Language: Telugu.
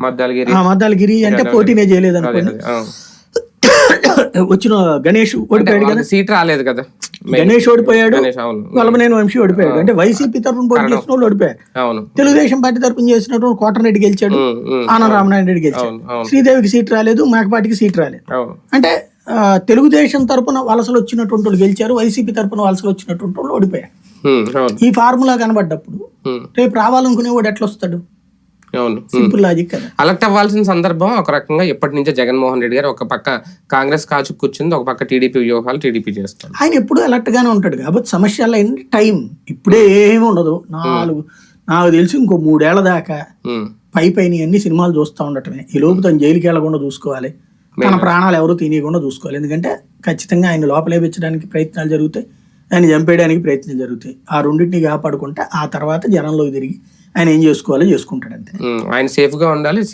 మద్దాలగిరి. అంటే పోటీనే చేయలేదు అనుకోండి. వచ్చిన గణేష్ ఓడిపోయాడు కదా. సీట్ రాలేదు కదా. గణేష్ ఓడిపోయాడు. వల్లభనేని వంశీ ఓడిపోయాడు. అంటే వైసీపీ తరఫున పోటీ చేసిన వాళ్ళు ఓడిపోయారు. అవును. తెలుగుదేశం పార్టీ తరఫున చేసినటువంటి కోటరెడ్డి గెలిచాడు. ఆనంద రామనారాయణ రెడ్డి గెలిచాడు. శ్రీదేవికి సీట్ రాలేదు. మేకపాటికి సీట్ రాలేదు. అంటే తెలుగుదేశం తరపున వలసలు వచ్చినటువంటి వాళ్ళు గెలిచారు. వైసీపీ తరపున వలసలు వచ్చినటువంటి వాళ్ళు ఓడిపోయారు. ఈ ఫార్ములా కనబడ్డప్పుడు రేపు రావాలనుకునేవాడు ఎట్లా వస్తాడు? అవును. సింపుల్ లాజిక్ కదా. అలర్ట్ అవ్వాల్సిన సందర్భం ఒక రకంగా ఎప్పటి నుంచో జగన్మోహన్ రెడ్డి గారు ఒక పక్క కాంగ్రెస్ కాచు కూర్చుంది ఒక పక్క టీడీపీ వ్యూహాలు టీడీపీ చేస్తారు ఆయన ఎప్పుడు అలర్ట్ గానే ఉంటాడు. కాబట్టి సమస్యలు ఏంటి టైం? ఇప్పుడే ఏమి ఉండదు. నాలుగు నాకు తెలిసి ఇంకో మూడేళ్ళ దాకా పై పైన అన్ని సినిమాలు చూస్తూ ఉండటమే. ఈ లోపు తను జైలుకి వెళ్ళకుండా చూసుకోవాలి. తన ప్రాణాలు ఎవరు తినేయకుండా చూసుకోవాలి. ఎందుకంటే ఖచ్చితంగా ఆయన లోపలేపించడానికి ప్రయత్నాలు జరుగుతాయి. ఆయన చంపేయడానికి ప్రయత్నం జరుగుతాయి. ఆ రెండింటిని కాపాడుకుంటే ఆ తర్వాత జనంలోకి తిరిగి ఆయన ఏం చేసుకోవాలో చేసుకుంటాడు అంతే. ఆయన సేఫ్గా ఉండాలి